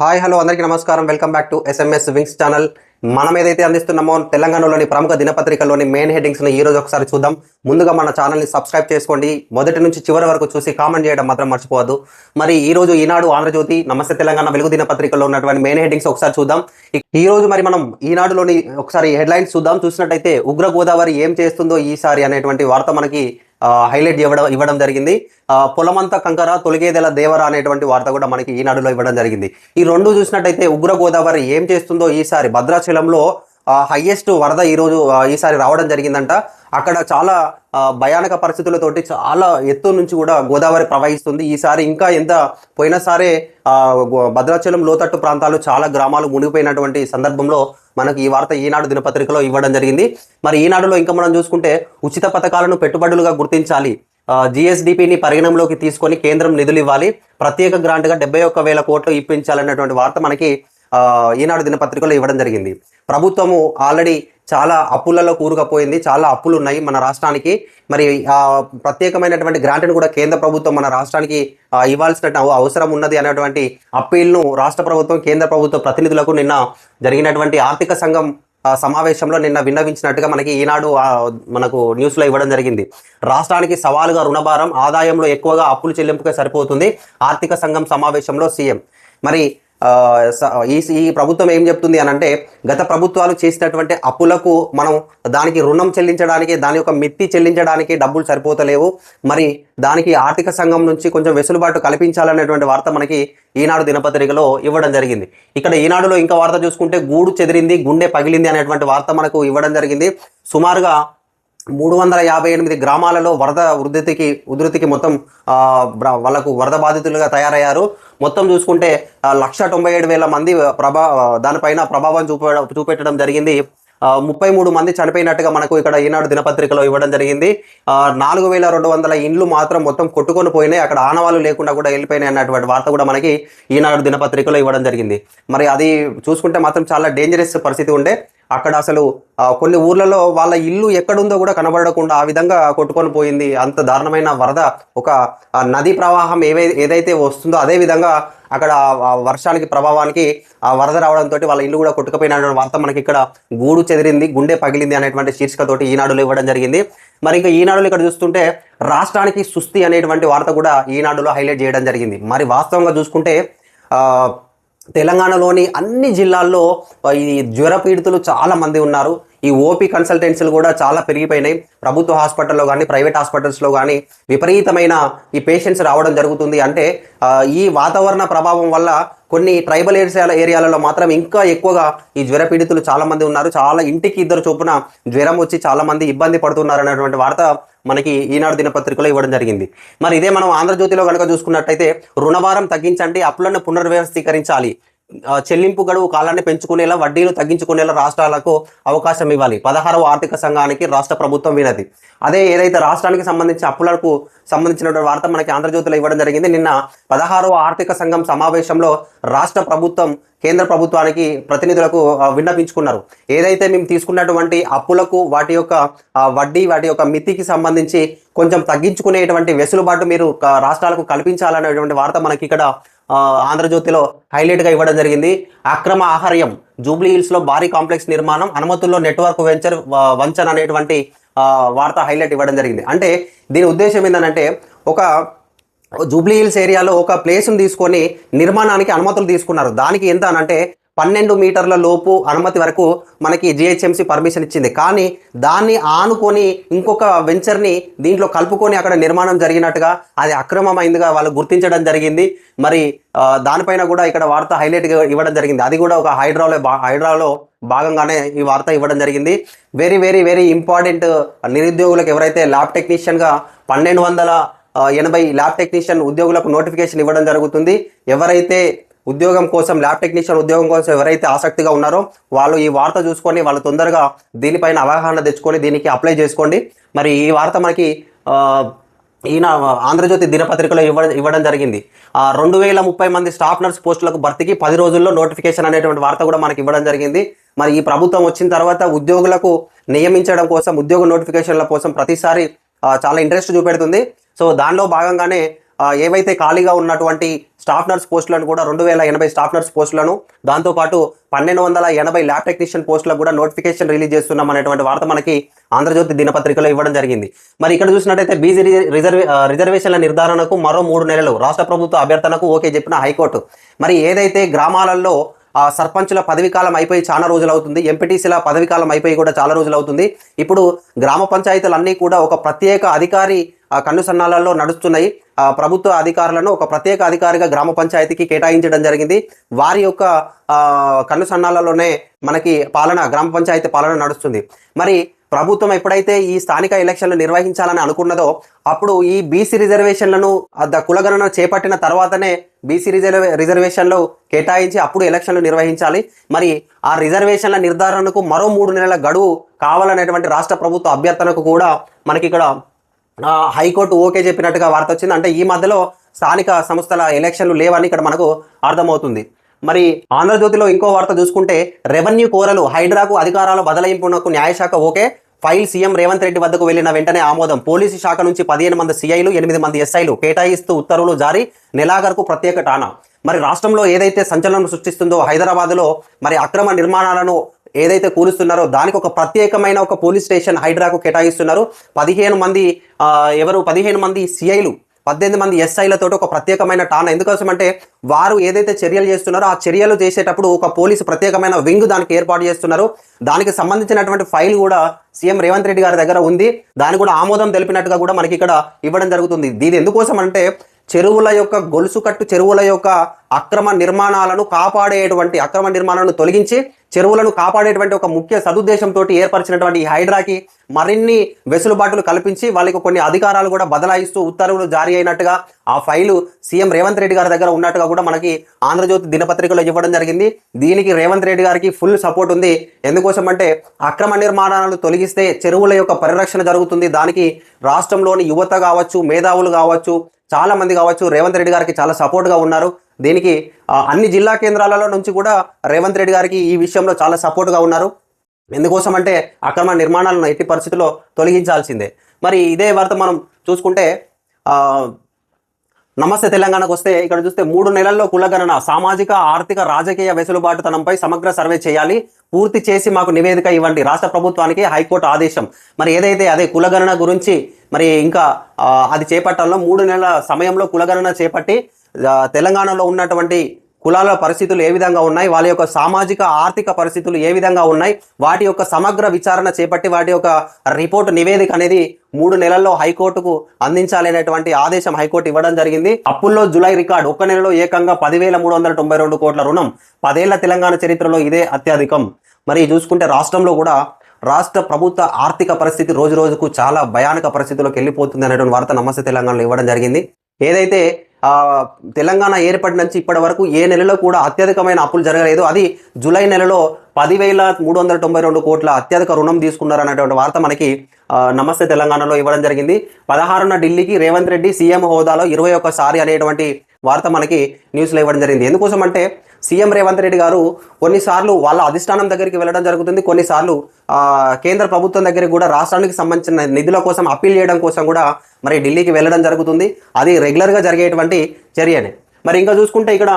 Hi hello అందరికీ నమస్కారం. Welcome back to SMS wings channel. మనం ఏదైతే అందిస్తున్నామో తెలంగాణలోని ప్రముఖ దినపత్రికలోని మెయిన్ హెడ్డింగ్స్ని ఈ రోజు ఒకసారి చూద్దాం. ముందుగా మన ఛానల్ని సబ్స్క్రైబ్ చేసుకోండి. మొదటి నుంచి చివరి వరకు చూసి కామెంట్ చేయడం మాత్రం మర్చిపోవద్దు. మరి ఈ రోజు ఈనాడు ఆంధ్రజ్యోతి నమస్తే తెలంగాణ వెలుగు దినపత్రికలో ఉన్నటువంటి మెయిన్ హెడ్డింగ్స్ ఒకసారి చూద్దాం. ఈ- రోజు మరి మనం ఈనాడులోని ఒకసారి హెడ్లైన్స్ చూద్దాం. చూసినట్టయితే ఉగ్ర గోదావరి ఏం చేస్తుందో ఈసారి అనేటువంటి వార్త మనకి హైలైట్ ఇవ్వడం ఇవ్వడం జరిగింది. ఆ, పొలమంతా కంకర తొలిగేదెల దేవర అనేటువంటి వార్త కూడా మనకి ఈనాడులో ఇవ్వడం జరిగింది. ఈ రెండు చూసినట్టయితే ఉగ్ర గోదావరి ఏం చేస్తుందో ఈసారి భద్రాచలంలో హయ్యెస్ట్ వరద ఈరోజు ఈసారి రావడం జరిగిందంట. అక్కడ చాలా భయానక పరిస్థితులతోటి చాలా ఎత్తు నుంచి కూడా గోదావరి ప్రవహిస్తుంది. ఈసారి ఇంకా ఎంత పోయినసారే భద్రాచలం లోతట్టు ప్రాంతాలు చాలా గ్రామాలు మునిగిపోయినటువంటి సందర్భంలో మనకి ఈ వార్త ఈనాడు దినపత్రికలో ఇవ్వడం జరిగింది. మరి ఈనాడులో ఇంకా మనం చూసుకుంటే ఉచిత పథకాలను పెట్టుబడులుగా గుర్తించాలి. జిఎస్డిపిని పరిగణంలోకి తీసుకొని కేంద్రం నిధులు ఇవ్వాలి. ప్రత్యేక గ్రాంట్గా డెబ్బై ఒక్క వేల కోట్లు ఇప్పించాలన్నటువంటి వార్త మనకి ఈనాడు దినపత్రికలో ఇవ్వడం జరిగింది. ప్రభుత్వము ఆల్రెడీ చాలా అప్పులలో కూరుకుపోయింది. చాలా అప్పులు ఉన్నాయి మన రాష్ట్రానికి. మరి ఆ ప్రత్యేకమైనటువంటి గ్రాంట్ను కూడా కేంద్ర ప్రభుత్వం మన రాష్ట్రానికి ఇవ్వాల్సిన అవసరం ఉన్నది అనేటువంటి అప్పీల్ను రాష్ట్ర ప్రభుత్వం కేంద్ర ప్రభుత్వ ప్రతినిధులకు నిన్న జరిగినటువంటి ఆర్థిక సంఘం సమావేశంలో నిన్న విన్నవించినట్టుగా మనకి ఈనాడు మనకు న్యూస్లో ఇవ్వడం జరిగింది. రాష్ట్రానికి సవాలుగా రుణభారం ఆదాయంలో ఎక్కువగా అప్పులు చెల్లింపుకే సరిపోతుంది. ఆర్థిక సంఘం సమావేశంలో సీఎం. మరి ఈ ఈ ప్రభుత్వం ఏం చెప్తుంది అని అంటే గత ప్రభుత్వాలు చేసినటువంటి అప్పులకు మనం దానికి రుణం చెల్లించడానికి దాని యొక్క మిత్తి చెల్లించడానికి డబ్బులు సరిపోతలేవు. మరి దానికి ఆర్థిక సంఘం నుంచి కొంచెం వెసులుబాటు కల్పించాలనేటువంటి వార్త మనకి ఈనాడు దినపత్రికలో ఇవ్వడం జరిగింది. ఇక్కడ ఈనాడులో ఇంకా వార్త చూసుకుంటే గూడు చెదిరింది గుండె పగిలింది అనేటువంటి వార్త మనకు ఇవ్వడం జరిగింది. సుమారుగా మూడు వందల యాభై ఎనిమిది గ్రామాలలో వరద ఉధృతికి ఉధృతికి మొత్తం బ్ర- వాళ్ళకు వరద బాధితులుగా తయారయ్యారు. మొత్తం చూసుకుంటే లక్ష తొంభై ఏడు వేల మంది ప్రభా దానిపైన ప్రభావం చూప చూపెట్టడం జరిగింది. ముప్పై మూడు మంది చనిపోయినట్టుగా మనకు ఇక్కడ ఈనాడు దినపత్రికలో ఇవ్వడం జరిగింది. నాలుగు వేల రెండు వందల ఇండ్లు మాత్రం మొత్తం కొట్టుకొని పోయినాయి. అక్కడ ఆనవాళ్ళు లేకుండా కూడా వెళ్ళిపోయినాయి అన్నటువంటి వార్త కూడా మనకి ఈనాడు దినపత్రికలో ఇవ్వడం జరిగింది. మరి అది చూసుకుంటే మాత్రం చాలా డేంజరస్ పరిస్థితి ఉండే. అక్కడ అసలు కొన్ని ఊర్లలో వాళ్ళ ఇల్లు ఎక్కడుందో కూడా కనబడకుండా ఆ విధంగా కొట్టుకొని పోయింది. అంత దారుణమైన వరద ఒక నదీ నది ప్రవాహం ఏవై ఏదైతే వస్తుందో అదే విధంగా అక్కడ వర్షానికి ప్రభావానికి ఆ వరద రావడంతో వాళ్ళ ఇల్లు కూడా కొట్టుకుపోయిన వార్త మనకి ఇక్కడ గూడు చెదిరింది గుండె పగిలింది అనేటువంటి శీర్షికతోటి ఈనాడులో ఇవ్వడం జరిగింది. మరి ఇంకా ఈనాడులో ఇక్కడ చూస్తుంటే రాష్ట్రానికి సుస్థి అనేటువంటి వార్త కూడా ఈనాడులో హైలైట్ చేయడం జరిగింది. మరి వాస్తవంగా చూసుకుంటే తెలంగాణలోని అన్ని జిల్లాల్లో ఈ జ్వర పీడితులు చాలా మంది ఉన్నారు. ఈ ఓపీ కన్సల్టెన్సీలు కూడా చాలా పెరిగిపోయినాయి. ప్రభుత్వ హాస్పిటల్లో కానీ ప్రైవేట్ హాస్పిటల్స్లో కానీ విపరీతమైన ఈ పేషెంట్స్ రావడం జరుగుతుంది. అంటే ఈ వాతావరణ ప్రభావం వల్ల కొన్ని ట్రైబల్ ఏరియాల ఏరియాలలో మాత్రం ఇంకా ఎక్కువగా ఈ జ్వర పీడితులు చాలామంది ఉన్నారు. చాలా ఇంటికి ఇద్దరు చొప్పున జ్వరం వచ్చి చాలామంది ఇబ్బంది పడుతున్నారు అనేటువంటి వార్త మనకి ఈనాడు దినపత్రికలో ఇవ్వడం జరిగింది. మరి ఇదే మనం ఆంధ్రజ్యోతిలో కనుక చూసుకున్నట్టయితే రుణభారం తగ్గించండి అప్పులను పునర్వ్యవస్థీకరించాలి. చెల్లింపు గడువు కాలాన్ని పెంచుకునేలా వడ్డీలు తగ్గించుకునేలా రాష్ట్రాలకు అవకాశం ఇవ్వాలి. పదహారవ ఆర్థిక సంఘానికి రాష్ట్ర ప్రభుత్వం వినది అదే ఏదైతే రాష్ట్రానికి సంబంధించిన అప్పులకు సంబంధించిన వార్త మనకి ఆంధ్రజ్యోతిలో ఇవ్వడం జరిగింది. నిన్న పదహారవ ఆర్థిక సంఘం సమావేశంలో రాష్ట్ర ప్రభుత్వం కేంద్ర ప్రభుత్వానికి ప్రతినిధులకు విన్నపించుకున్నారు. ఏదైతే మేము తీసుకున్నటువంటి అప్పులకు వాటి యొక్క వడ్డీ వాటి యొక్క మితికి సంబంధించి కొంచెం తగ్గించుకునేటువంటి వెసులుబాటు మీరు రాష్ట్రాలకు కల్పించాలనేటువంటి వార్త మనకి ఇక్కడ ఆంధ్రజ్యోతిలో హైలైట్గా ఇవ్వడం జరిగింది. అక్రమ ఆహార్యం జూబ్లీ హిల్స్లో భారీ కాంప్లెక్స్ నిర్మాణం అనుమతుల్లో నెట్వర్క్ వెంచర్ వంచన్ వంచన అనేటువంటి వార్త హైలైట్ ఇవ్వడం జరిగింది. అంటే దీని ఉద్దేశం ఏంటంటే ఒక జూబ్లీ హిల్స్ ఏరియాలో ఒక ప్లేస్ని తీసుకొని నిర్మాణానికి అనుమతులు తీసుకున్నారు. దానికి ఎంత అంటే పన్నెండు మీటర్ల లోపు అనుమతి వరకు మనకి జిహెచ్ఎంసీ పర్మిషన్ ఇచ్చింది. కానీ దాన్ని ఆనుకొని ఇంకొక వెంచర్ని దీంట్లో కలుపుకొని అక్కడ నిర్మాణం జరిగినట్టుగా అది అక్రమమైందిగా వాళ్ళు గుర్తించడం జరిగింది. మరి దానిపైన కూడా ఇక్కడ వార్త హైలైట్ ఇవ్వడం జరిగింది. అది కూడా ఒక హైడ్రాలో హైడ్రాలో భాగంగానే ఈ వార్త ఇవ్వడం జరిగింది. వెరీ వెరీ వెరీ ఇంపార్టెంట్ నిరుద్యోగులకు ఎవరైతే ల్యాబ్ టెక్నీషియన్గా పన్నెండు వందల ఎనభై ల్యాబ్ టెక్నీషియన్ ఉద్యోగులకు నోటిఫికేషన్ ఇవ్వడం జరుగుతుంది. ఎవరైతే ఉద్యోగం కోసం ల్యాబ్ టెక్నీషియన్ ఉద్యోగం కోసం ఎవరైతే ఆసక్తిగా ఉన్నారో వాళ్ళు ఈ వార్త చూసుకొని వాళ్ళు తొందరగా దీనిపైన అవగాహన తెచ్చుకొని దీనికి అప్లై చేసుకోండి. మరి ఈ వార్త మనకి ఈయన ఆంధ్రజ్యోతి దినపత్రికలో ఇవ్వడం ఇవ్వడం జరిగింది. ఆ రెండు వేల ముప్పై మంది స్టాఫ్ నర్స్ పోస్టులకు భర్తీకి పది రోజుల్లో నోటిఫికేషన్ అనేటువంటి వార్త కూడా మనకి ఇవ్వడం జరిగింది. మరి ఈ ప్రభుత్వం వచ్చిన తర్వాత ఉద్యోగులకు నియమించడం కోసం ఉద్యోగ నోటిఫికేషన్ల కోసం ప్రతిసారి చాలా ఇంట్రెస్ట్ చూపెడుతుంది. సో దానిలో భాగంగానే ఏవైతే ఖాళీగా ఉన్నటువంటి స్టాఫ్ నర్స్ పోస్టులను కూడా రెండు వేల ఎనభై స్టాఫ్ నర్స్ పోస్టులను దాంతోపాటు పన్నెండు వందల ఎనభై ల్యాబ్ టెక్నీషియన్ పోస్టులకు కూడా నోటిఫికేషన్ రిలీజ్ చేస్తున్నాం అనేటువంటి వార్త మనకి ఆంధ్రజ్యోతి దినపత్రికలో ఇవ్వడం జరిగింది. మరి ఇక్కడ చూసినట్టయితే బీసీ రిజర్వే రిజర్వేషన్ల నిర్ధారణకు మరో మూడు నెలలు రాష్ట్ర ప్రభుత్వ అభ్యర్థనకు ఓకే చెప్పిన హైకోర్టు. మరి ఏదైతే గ్రామాలలో ఆ సర్పంచుల పదవీకాలం అయిపోయి చాలా రోజులు అవుతుంది ఎంపీటీసీల పదవీకాలం అయిపోయి కూడా చాలా రోజులు అవుతుంది ఇప్పుడు గ్రామ పంచాయతీలన్నీ కూడా ఒక ప్రత్యేక అధికారి కన్ను సన్నాలలో నడుస్తున్నాయి. ఆ, ప్రభుత్వ అధికారులను ఒక ప్రత్యేక అధికారిగా గ్రామ పంచాయతీకి కేటాయించడం జరిగింది. వారి యొక్క కన్ను సన్నాలలోనే మనకి పాలన గ్రామ పంచాయతీ పాలన నడుస్తుంది. మరి ప్రభుత్వం ఎప్పుడైతే ఈ స్థానిక ఎలక్షన్లు నిర్వహించాలని అనుకున్నదో అప్పుడు ఈ బీసీ రిజర్వేషన్లను ద- కులగణన చేపట్టిన తర్వాతనే బీసీ రిజర్వే రిజర్వేషన్లు కేటాయించి అప్పుడు ఎలక్షన్లు నిర్వహించాలి. మరి ఆ రిజర్వేషన్ల నిర్ధారణకు మరో మూడు నెలల గడువు కావాలనేటువంటి రాష్ట్ర ప్రభుత్వ అభ్యర్థనకు కూడా మనకి ఇక్కడ హైకోర్టు ఓకే చెప్పినట్టుగా వార్త వచ్చింది. అంటే ఈ మధ్యలో స్థానిక సంస్థల ఎలక్షన్లు లేవని ఇక్కడ మనకు అర్థమవుతుంది. మరి ఆంధ్రజ్యోతిలో ఇంకో వార్త చూసుకుంటే రెవెన్యూ కోరలు హైడ్రాకు అధికారాల బదలాయింపునకు న్యాయశాఖ okay file CM Revanth Reddy వద్దకు వెళ్ళిన వెంటనే ఆమోదం. పోలీసు శాఖ నుంచి పదిహేను మంది సిఐలు ఎనిమిది మంది ఎస్ఐలు కేటాయిస్తూ ఉత్తర్వులు జారీ. నెలాఖరుకు ప్రత్యేక టానా. మరి రాష్ట్రంలో ఏదైతే సంచలనం సృష్టిస్తుందో హైదరాబాద్లో మరి అక్రమ నిర్మాణాలను ఏదైతే కూలుస్తున్నారో దానికి ఒక ప్రత్యేకమైన ఒక పోలీస్ స్టేషన్ హైడ్రాకు కేటాయిస్తున్నారు. పదిహేను మంది ఎవరు? పదిహేను మంది సిఐలు పద్దెనిమిది మంది ఎస్ఐలతో ఒక ప్రత్యేకమైన టాన్. ఎందుకోసం అంటే వారు ఏదైతే చర్యలు చేస్తున్నారో ఆ చర్యలు చేసేటప్పుడు ఒక పోలీసు ప్రత్యేకమైన వింగ్ దానికి ఏర్పాటు చేస్తున్నారు. దానికి సంబంధించినటువంటి ఫైల్ కూడా సీఎం రేవంత్ రెడ్డి గారి దగ్గర ఉంది. దాని కూడా ఆమోదం తెలిపినట్టుగా కూడా మనకి ఇక్కడ ఇవ్వడం జరుగుతుంది. దీని ఎందుకోసం అంటే చెరువుల యొక్క గొలుసు కట్టు చెరువుల యొక్క అక్రమ నిర్మాణాలను కాపాడేటువంటి అక్రమ నిర్మాణాలను తొలగించి చెరువులను కాపాడేటువంటి ఒక ముఖ్య సదుద్దేశంతో ఏర్పరిచినటువంటి ఈ హైడ్రాకి మరిన్ని వెసులుబాటులు కల్పించి వాళ్ళకి కొన్ని అధికారాలు కూడా బదలాయిస్తూ ఉత్తర్వులు జారీ అయినట్టుగా ఆ ఫైలు సీఎం రేవంత్ రెడ్డి గారి దగ్గర ఉన్నట్టుగా కూడా మనకి ఆంధ్రజ్యోతి దినపత్రికలో ఇవ్వడం జరిగింది. దీనికి రేవంత్ రెడ్డి గారికి ఫుల్ సపోర్ట్ ఉంది. ఎందుకోసం అంటే అక్రమ నిర్మాణాలను తొలగిస్తే చెరువుల యొక్క పరిరక్షణ జరుగుతుంది. దానికి రాష్ట్రంలోని యువత కావచ్చు మేధావులు కావచ్చు చాలా మంది కావచ్చు రేవంత్ రెడ్డి గారికి చాలా సపోర్ట్గా ఉన్నారు. దీనికి అన్ని జిల్లా కేంద్రాలలో నుంచి కూడా రేవంత్ రెడ్డి గారికి ఈ విషయంలో చాలా సపోర్ట్గా ఉన్నారు. ఎందుకోసం అంటే అక్రమ నిర్మాణాలను ఎట్టి పరిస్థితుల్లో తొలగించాల్సిందే. మరి ఇదే వార్త మనం చూసుకుంటే నమస్తే తెలంగాణకు వస్తే ఇక్కడ చూస్తే మూడు నెలల్లో కులగణన సామాజిక ఆర్థిక రాజకీయ వెసులుబాటుతనంపై సమగ్ర సర్వే చేయాలి. పూర్తి చేసి మాకు నివేదిక ఇవ్వండి. రాష్ట్ర ప్రభుత్వానికి హైకోర్టు ఆదేశం. మరి ఏదైతే అదే కులగణన గురించి మరి ఇంకా అది చేపట్టాలో మూడు నెలల సమయంలో కులగణన చేపట్టి తెలంగాణలో ఉన్నటువంటి కులాల పరిస్థితులు ఏ విధంగా ఉన్నాయి? వాళ్ళ యొక్క సామాజిక ఆర్థిక పరిస్థితులు ఏ విధంగా ఉన్నాయి? వాటి యొక్క సమగ్ర విచారణ చేపట్టి వాటి యొక్క రిపోర్ట్ నివేదిక అనేది మూడు నెలల్లో హైకోర్టుకు అందించాలనేటువంటి ఆదేశం హైకోర్టు ఇవ్వడం జరిగింది. అప్పుల్లో జులై రికార్డు ఒక్క నెలలో ఏకంగా పదివేల మూడు వందల తొంభై రెండు కోట్ల రుణం. పదేళ్ళ తెలంగాణ చరిత్రలో ఇదే అత్యధికం. మరి చూసుకుంటే రాష్ట్రంలో కూడా రాష్ట్ర ప్రభుత్వ ఆర్థిక పరిస్థితి రోజు రోజుకు చాలా భయానక పరిస్థితిలోకి వెళ్ళిపోతుంది అనేటువంటి వార్త నమస్తే తెలంగాణలో ఇవ్వడం జరిగింది. ఏదైతే తెలంగాణ ఏర్పడి నుంచి ఇప్పటి వరకు ఏ నెలలో కూడా అత్యధికమైన అప్పులు జరగలేదు. అది జూలై నెలలో పదివేల మూడు వందల తొంభై రెండు కోట్ల అత్యధిక రుణం తీసుకున్నారు అనేటువంటి వార్త మనకి నమస్తే తెలంగాణలో ఇవ్వడం జరిగింది. పదహారున ఢిల్లీకి రేవంత్ రెడ్డి సీఎం హోదాలో ఇరవై ఒక్కసారి అనేటువంటి వార్త మనకి న్యూస్లో ఇవ్వడం జరిగింది. ఎందుకోసం అంటే సీఎం రేవంత్ రెడ్డి గారు కొన్నిసార్లు వాళ్ళ అధిష్టానం దగ్గరికి వెళ్ళడం జరుగుతుంది. కొన్నిసార్లు కేంద్ర ప్రభుత్వం దగ్గరికి కూడా రాష్ట్రానికి సంబంధించిన నిధుల కోసం అప్పీల్ చేయడం కోసం కూడా మరి ఢిల్లీకి వెళ్ళడం జరుగుతుంది. అది రెగ్యులర్గా జరిగేటువంటి చర్యనే. మరి ఇంకా చూసుకుంటే ఇక్కడ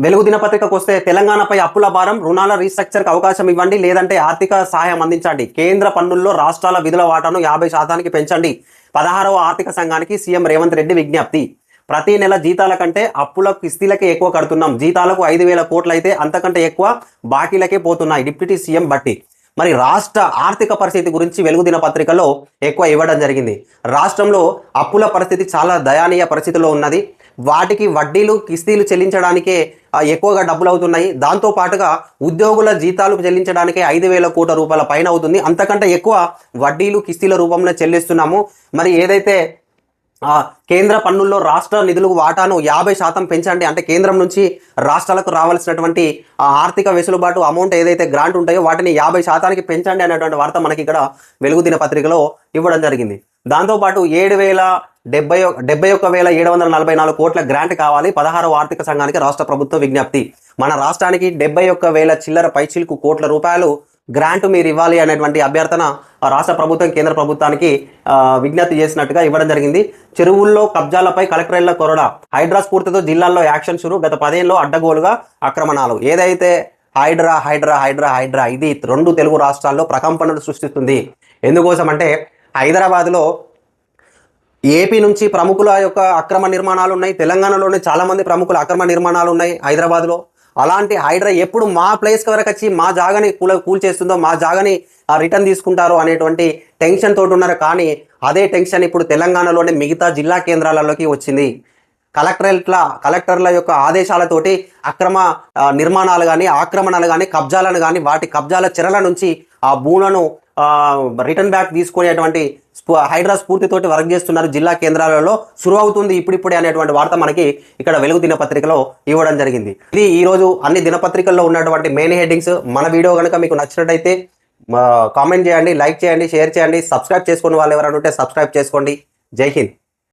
వెలుగు దినపత్రికకు వస్తే తెలంగాణపై అప్పుల భారం రుణాల రీస్ట్రక్చర్కి అవకాశం ఇవ్వండి లేదంటే ఆర్థిక సహాయం అందించండి. కేంద్ర పన్నుల్లో రాష్ట్రాల విధుల వాటాను యాభై శాతానికి పెంచండి. పదహారవ ఆర్థిక సంఘానికి సీఎం రేవంత్ రెడ్డి విజ్ఞప్తి. ప్రతి నెల జీతాల కంటే అప్పుల కిస్తీలకే ఎక్కువ కడుతున్నాం. జీతాలకు ఐదు వేల కోట్లు అయితే అంతకంటే ఎక్కువ బాకీలకే పోతున్నాయి డిప్యూటీ సీఎం బట్టి మరి రాష్ట్ర ఆర్థిక పరిస్థితి గురించి వెలుగు దినపత్రికలో ఎక్కువ ఇవ్వడం జరిగింది. రాష్ట్రంలో అప్పుల పరిస్థితి చాలా దయానీయ పరిస్థితిలో ఉన్నది. వాటికి వడ్డీలు కిస్తీలు చెల్లించడానికే ఎక్కువగా డబ్బులు అవుతున్నాయి దాంతో పాటుగా ఉద్యోగుల జీతాలు చెల్లించడానికే ఐదు వేల కోట్ల రూపాయల పైన అవుతుంది. అంతకంటే ఎక్కువ వడ్డీలు కిస్తీల రూపంలో చెల్లిస్తున్నాము. మరి ఏదైతే కేంద్ర పన్నుల్లో రాష్ట్ర నిధులకు వాటాను యాభై శాతం పెంచండి అంటే కేంద్రం నుంచి రాష్ట్రాలకు రావాల్సినటువంటి ఆర్థిక వెసులుబాటు అమౌంట్ ఏదైతే గ్రాంట్ ఉంటాయో వాటిని యాభై శాతానికి పెంచండి అనేటువంటి వార్త మనకి ఇక్కడ వెలుగుదిన పత్రికలో ఇవ్వడం జరిగింది. దాంతోపాటు ఏడు వేల డెబ్బై డెబ్బై ఒక్క వేల ఏడు వందల నలభై నాలుగు కోట్ల గ్రాంట్ కావాలి. పదహారవ ఆర్థిక సంఘానికి రాష్ట్ర ప్రభుత్వ విజ్ఞప్తి. మన రాష్ట్రానికి డెబ్బై ఒక్క వేల చిల్లర పైచిల్కు కోట్ల రూపాయలు గ్రాంట్ మీరు ఇవ్వాలి అనేటువంటి అభ్యర్థన రాష్ట్ర ప్రభుత్వం కేంద్ర ప్రభుత్వానికి విజ్ఞప్తి చేసినట్టుగా ఇవ్వడం జరిగింది. చెరువుల్లో కబ్జాలపై కలెక్టరేట్ల కొరడా హైడ్రా స్ఫూర్తితో జిల్లాల్లో యాక్షన్ షురు. గత పదేళ్ళలో అడ్డగోలుగా ఆక్రమణాలు. ఏదైతే హైడ్రా హైడ్రా హైడ్రా హైడ్రా ఇది రెండు తెలుగు రాష్ట్రాల్లో ప్రకంపనలు సృష్టిస్తుంది. ఎందుకోసం అంటే హైదరాబాద్లో ఏపీ నుంచి ప్రముఖుల యొక్క అక్రమ నిర్మాణాలు ఉన్నాయి. తెలంగాణలోనే చాలామంది ప్రముఖుల అక్రమ నిర్మాణాలు ఉన్నాయి హైదరాబాద్లో. అలాంటి హైడ్రా ఎప్పుడు మా ప్లేస్కి వరకు వచ్చి మా జాగని కూల కూల్ చేస్తుందో మా జాగని రిటర్న్ తీసుకుంటారో అనేటువంటి టెన్షన్ తోటి ఉన్నారు. కానీ అదే టెన్షన్ ఇప్పుడు తెలంగాణలోని మిగతా జిల్లా కేంద్రాలలోకి వచ్చింది. కలెక్టరేట్ల కలెక్టర్ల యొక్క ఆదేశాలతోటి అక్రమ నిర్మాణాలు కానీ ఆక్రమణలు కానీ కబ్జాలను కానీ వాటి కబ్జాల చెరల నుంచి ఆ భూములను రిటర్న్ బ్యాక్ తీసుకునేటువంటి హైడ్రా స్ఫూర్తితోటి వర్క్ చేస్తున్నారు జిల్లా కేంద్రాలలో సురు అవుతుంది ఇప్పుడిప్పుడే అనేటువంటి వార్త మనకి ఇక్కడ వెలుగు దినపత్రికలో ఇవ్వడం జరిగింది. ఇది ఈరోజు అన్ని దినపత్రికల్లో ఉన్నటువంటి మెయిన్ హెడ్డింగ్స్. మన వీడియో కనుక మీకు నచ్చినట్టయితే కామెంట్ చేయండి లైక్ చేయండి షేర్ చేయండి సబ్స్క్రైబ్ చేసుకుని వాళ్ళు ఎవరైనా ఉంటే సబ్స్క్రైబ్ చేసుకోండి. జై హింద్.